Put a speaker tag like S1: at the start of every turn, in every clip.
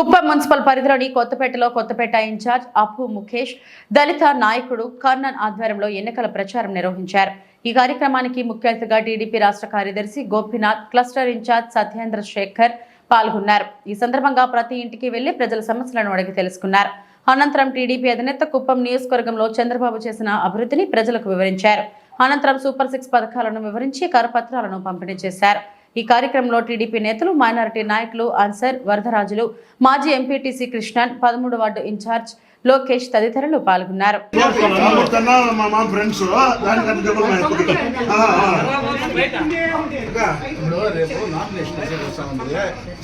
S1: Kuppam municipal పరిధిలోని కొత్తపేటలో Kothapeta incharge అప్పు ముఖేష్ దళిత నాయకుడు కర్ణన్ ఆధ్వర్యంలో ఎన్నికల ప్రచారం నిర్వహించారు. ఈ కార్యక్రమానికి ముఖ్య అతిథిగా టీడీపీ రాష్ట్ర కార్యదర్శి గోపినాథ్ క్లస్టర్ ఇన్ఛార్జ్ సత్యేంద్ర శేఖర్ పాల్గొన్నారు. ఈ సందర్భంగా ప్రతి ఇంటికి వెళ్ళి ప్రజల సమస్యలను అడిగి తెలుసుకున్నారు. అనంతరం టీడీపీ అధినేత కుప్పం నియోజకవర్గంలో చంద్రబాబు చేసిన అభివృద్ధిని ప్రజలకు వివరించారు. అనంతరం సూపర్ సిక్స్ పథకాలను వివరించి కరపత్రాలను పంపిణీ చేశారు. ఈ కార్యక్రమంలో టీడీపీ నేతలు మైనారిటీ నాయకులు అన్సర్ వరదరాజులు మాజీ ఎంపీటీసీ కృష్ణన్ పదమూడు వార్డు ఇన్ఛార్జ్ లోకేష్ తదితరులు పాల్గొన్నారు.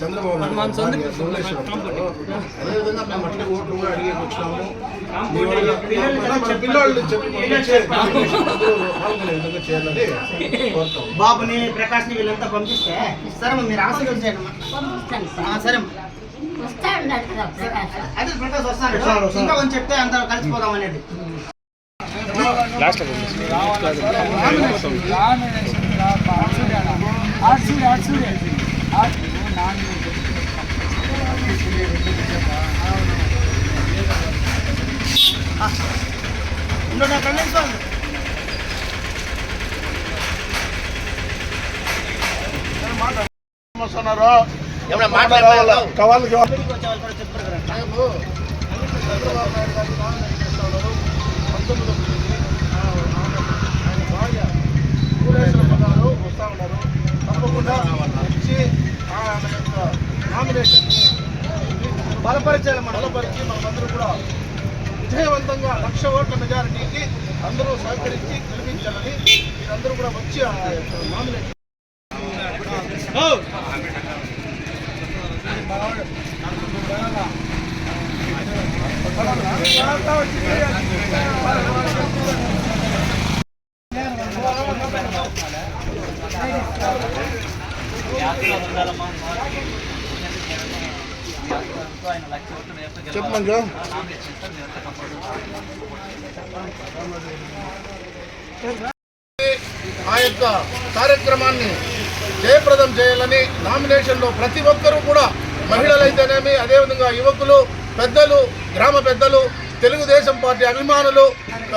S2: చంద్రబాబు విధంగా చేయాలని కోరుతాం
S3: బాబుని ప్రకాష్ని వీళ్ళంతా పంపిస్తే సరే మీరు ఆశీర్వదించండి
S4: సార్
S3: అదే ప్రకాష్. వస్తాను. ఇంకా కొంచెం చెప్తే అంతా కలిసిపోదాం అనేది వాళ్ళు.
S5: వస్తున్నారు కావాలి కావాలి
S3: ఇంటికి వచ్చే వాళ్ళు కూడా చెప్తారు కదా.
S2: రేపు చంద్రబాబు నాయుడు గారు నామినేషన్ చేస్తా ఉన్నారు పంతొమ్మిది ఆయన భార్య భువనేశ్వరమ్మ గారు వస్తా ఉన్నారు తప్పకుండా వచ్చి ఆమె యొక్క నామినేషన్
S3: బలపరిచాలి మనం
S2: బలపరిచి మనమందరూ కూడా విజయవంతంగా లక్ష ఓట్ల మెజారిటీకి అందరూ సహకరించి గెలిపించాలని మీరందరూ కూడా వచ్చి నామినేషన్ ఆ యొక్క కార్యక్రమాన్ని జయప్రదం చేయాలని నామినేషన్లో ప్రతి ఒక్కరూ కూడా మహిళలైతేనేమి అదేవిధంగా యువకులు పెద్దలు గ్రామ పెద్దలు తెలుగుదేశం పార్టీ అభిమానులు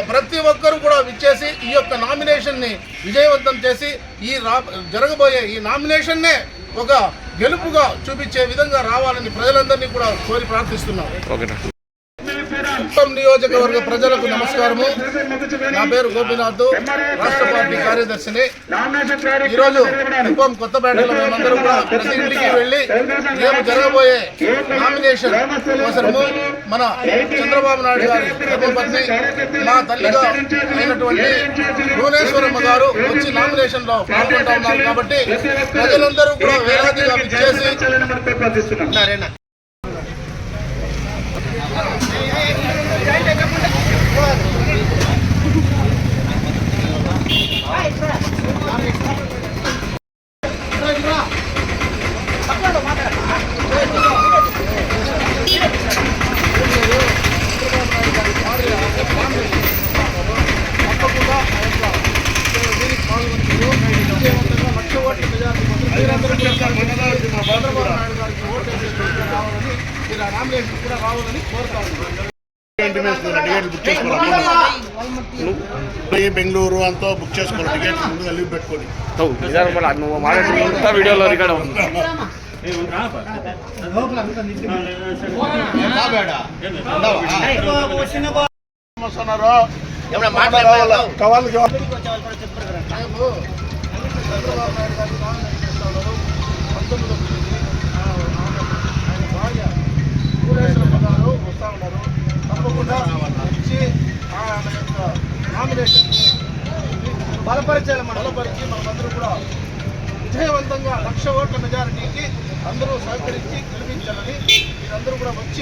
S2: ప్రతి ఒక్కరూ కూడా విచ్చేసి ఈ యొక్క నామినేషన్ని విజయవంతం చేసి ఈ రా జరగబోయే ఈ నామినేషన్నే ఒక గెలుపుగా చూపించే విధంగా రావాలని ప్రజలందరినీ కూడా కోరి ప్రార్థిస్తున్నాం. కుప్పం నియోజకవర్గ ప్రజలకు నమస్కారము నా పేరు గోపినాథ్ రాష్ట్ర పార్టీ కార్యదర్శిని ఈరోజు కుప్పం కొత్తపేటలో మేమందరం కూడా ప్రతి ఇంటికి వెళ్ళి రేపు జరగబోయే నామినేషన్ అవసరము మన చంద్రబాబు నాయుడు గారి ధర్మపత్ని మా తల్లిగా అయినటువంటి భువనేశ్వరమ్మ గారు వచ్చి నామినేషన్లో పాల్గొంటా ఉన్నారు కాబట్టి ప్రజలందరూ కూడా వేలాదిగా విచ్చేసి
S3: సరేనా
S2: కూడా రావాలని మీరు ఆ నామినేషన్ కూడా రావాలని కోరుతా ఉన్నాను
S5: బుక్ చేసుకోవాలి బెంగళూరు అంతా బుక్ చేసుకోవాలి టికెట్ ముందుగా లీవ్ పెట్టుకొని
S6: వీడియోలో రికార్డ్
S5: కావాలి కావాలి
S3: ఇంటికి వచ్చే వాళ్ళు కూడా చెప్తారు కదా.
S2: రేపు చంద్రబాబు నాయుడు గారు నామినేషన్ చేస్తా ఉన్నారు పంతొమ్మిది ఆయన భార్య భువనేశ్వరమ్మ గారు వస్తా ఉన్నారు తప్పకుండా వచ్చి ఆమె యొక్క నామినేషన్
S3: బలపరిచాలి మనం
S2: బలపరిచి మనమందరూ కూడా విజయవంతంగా లక్ష ఓట్ల మెజారిటీకి అందరూ సహకరించి గెలిపించాలని మీరందరూ కూడా వచ్చి